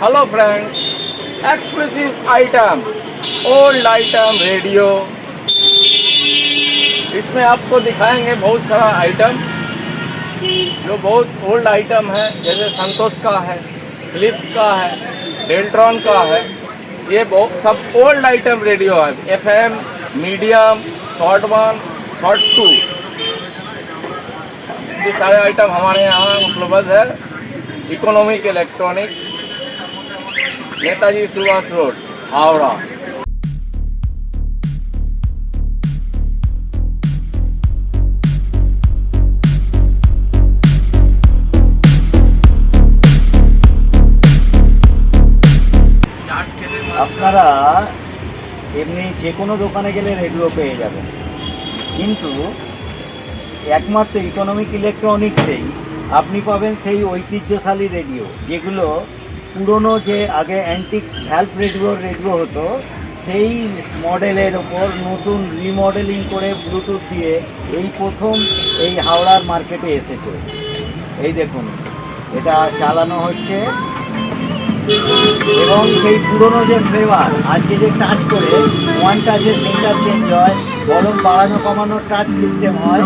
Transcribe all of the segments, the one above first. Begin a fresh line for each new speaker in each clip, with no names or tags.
Hello friends exclusive item old item radio इसमें आपको दिखाएँगे बहुत सारा आइटम जो बहुत ओल्ड आइटम है, जैसे संतोष का है फिलिप्स का है डेल्ट्रॉन का है। ये बहुत, सब ओल्ड आइटम रेडियो है। FM medium short one short two ये सारे आइटम हमारे यहाँ उपलब्ध है। Economic electronics Netaji Subhash road, Howrah.
আপনারা এমনি যে কোনো দোকানে গেলে রেডিও পেয়ে যাবেন। কিন্তু একমাত্র ইকোনমিক ইলেকট্রনিক্সেই আপনি পাবেন সেই ঐতিহ্যশালী রেডিও, যেগুলো পুরনো যে আগে অ্যান্টিক ভ্যালভ রেডিওর রেডিও হতো সেই মডেলের ওপর নতুন রিমডেলিং করে ব্লুটুথ দিয়ে এই প্রথম এই হাওড়ার মার্কেটে এসেছে। এই দেখুন এটা চালানো হচ্ছে। এবং সেই পুরনো যে ফ্লেভার আজকে যে টাচ করে ওয়ান টাচের ফিঙ্গার চেঞ্জ হয় বরং বাড়ানো কমানোর টাচ সিস্টেম হয়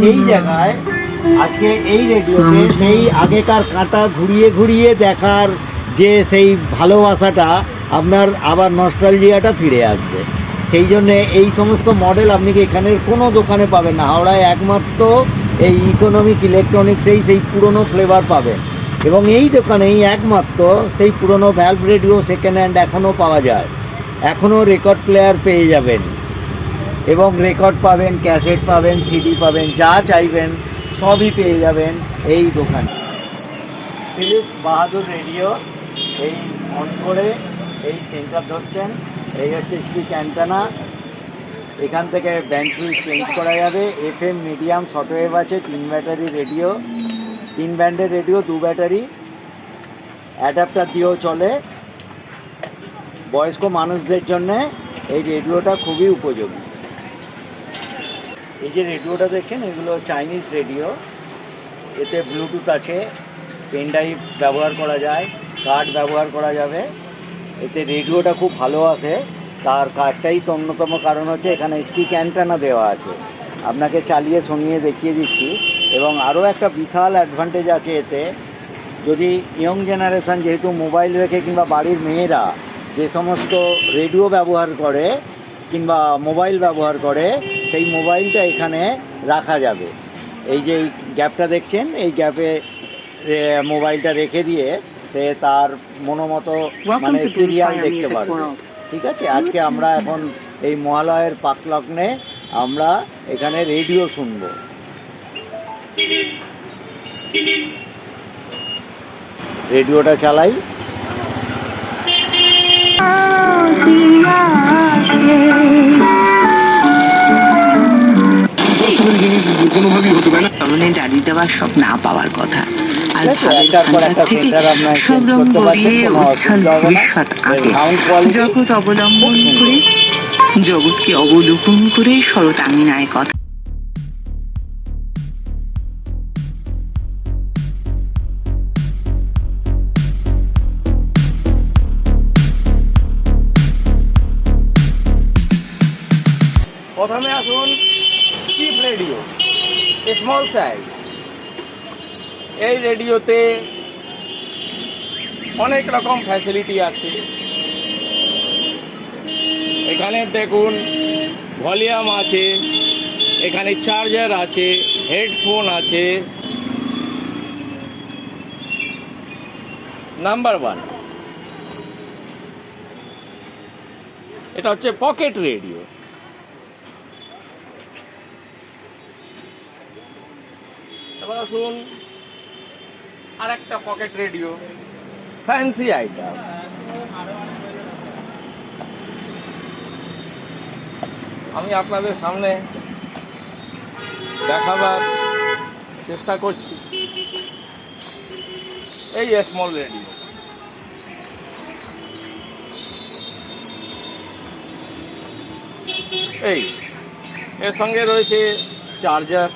সেই জায়গায় আজকে এই রেডিওতে সেই আগেকার কাঁটা ঘুরিয়ে ঘুরিয়ে দেখার যে সেই ভালোবাসাটা আপনার আবার নস্টালজিয়াটা ফিরে আসবে। সেই জন্যে এই সমস্ত মডেল আপনি এখানের কোনো দোকানে পাবেন না? হাওড়ায় একমাত্র এই ইকোনমিক ইলেকট্রনিক্সেই সেই পুরনো ফ্লেভার পাবেন। এবং এই দোকানেই একমাত্র সেই পুরনো ভ্যালভ রেডিও সেকেন্ড হ্যান্ড এখনও পাওয়া যায়। এখনও রেকর্ড প্লেয়ার পেয়ে যাবেন। এবং রেকর্ড পাবেন ক্যাসেট পাবেন সিডি পাবেন, যা চাইবেন, সবই পেয়ে যাবেন এই দোকানে। ফিলিপস বাহাদুর রেডিও এই অন করে এই সেন্টার ধরছেন, এই হচ্ছে স্পিক অ্যান্টানা এখান থেকে ব্যান্ড সুইচ চেঞ্জ করা যাবে এফএম মিডিয়াম শর্টওয়েভ আছে, তিন ব্যাটারি রেডিও তিন ব্যান্ডের রেডিও দু ব্যাটারি অ্যাডাপ্টার দিয়েও চলে, বয়স্ক মানুষদের জন্যে এই রেডিওটা খুবই উপযোগী। এই যে রেডিওটা দেখেন, এগুলো চাইনিজ রেডিও এতে ব্লুটুথ আছে পেন ড্রাইভ ব্যবহার করা যায়। কার্ড ব্যবহার করা যাবে। এতে রেডিওটা খুব ভালো আছে তার কাঠটাই তো অন্যতম কারণ হচ্ছে এখানে স্টিক অ্যান্টানা দেওয়া আছে। আপনাকে চালিয়ে শুনিয়ে দেখিয়ে দিচ্ছি। এবং আরও একটা বিশাল অ্যাডভান্টেজ আছে এতে। যদি ইয়ং জেনারেশান যেহেতু মোবাইল রেখে কিংবা বাড়ির মেয়েরা যে সমস্ত রেডিও ব্যবহার করে কিংবা মোবাইল ব্যবহার করে, সেই মোবাইলটা এখানে রাখা যাবে। এই যে এই গ্যাপটা দেখছেন, এই গ্যাপে মোবাইলটা রেখে দিয়ে সে তার মনোমতো মানে সিরিয়াল দেখতে পারবে। ঠিক আছে? আজকে আমরা এখন এই মহালয়ের পাকলগ্নে আমরা এখানে রেডিও শুনব। রেডিওটা চালাই।
জিনিস কোনোভাবেই হতে পারে না।
ভ্রমণে গাড়ি দেওয়া সব না পাওয়ার কথা। আর ভাবের ভান্ডার থেকে সব রং গড়িয়ে
না।
ভবিষ্যৎ আগে জগৎ অবলম্বন করে জগৎকে অবলোকন করে শরৎ আঙিনায় কথা
প্রথমে আসুন রেডিও স্মল সাইজ এই রেডিওতে অনেক রকম ফ্যাসিলিটি আছে। এখানে দেখুন ভলিউম আছে, এখানে চার্জার আছে হেডফোন আছে। নাম্বার ওয়ান এটা হচ্ছে পকেট রেডিও এবার আসুন আর একটা পকেট রেডিও ফ্যান্সি আইটেম আমি আপনাদের সামনে দেখাবার চেষ্টা করছি। এই স্মল রেডিও এই এর সঙ্গে রয়েছে চার্জার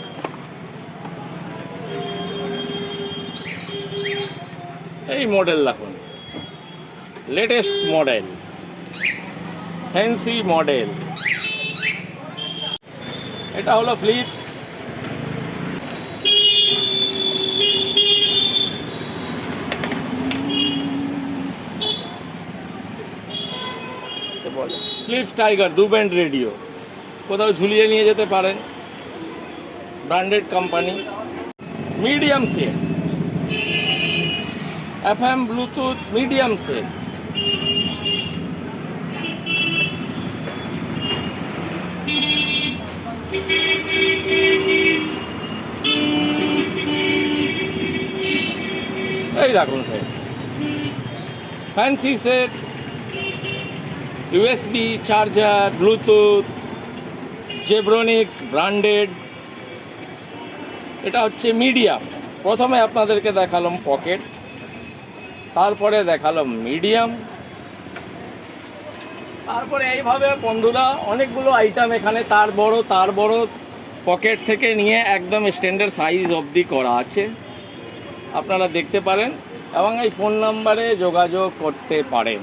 এই মডেল দেখুন। লেটেস্ট মডেল ফ্যান্সি মডেল এটা হলো ফ্লিপস ফ্লিপস টাইগার দু ব্যান্ড রেডিও কোথাও ঝুলিয়ে নিয়ে যেতে পারেন। Branded company medium set FM Bluetooth medium set. এই রাখুন set fancy set USB charger Bluetooth Zebronics branded এটা হচ্ছে মিডিয়াম প্রথমে আপনাদেরকে দেখালাম পকেট তারপরে দেখাল মিডিয়াম। তারপরে এইভাবে বন্ধুরা অনেকগুলো আইটেম এখানে, তার বড় তার বড় পকেট থেকে নিয়ে একদম স্ট্যান্ডার্ড সাইজ অবধি করা আছে। আপনারা দেখতে পারেন এবং এই ফোন নাম্বারে যোগাযোগ করতে পারেন।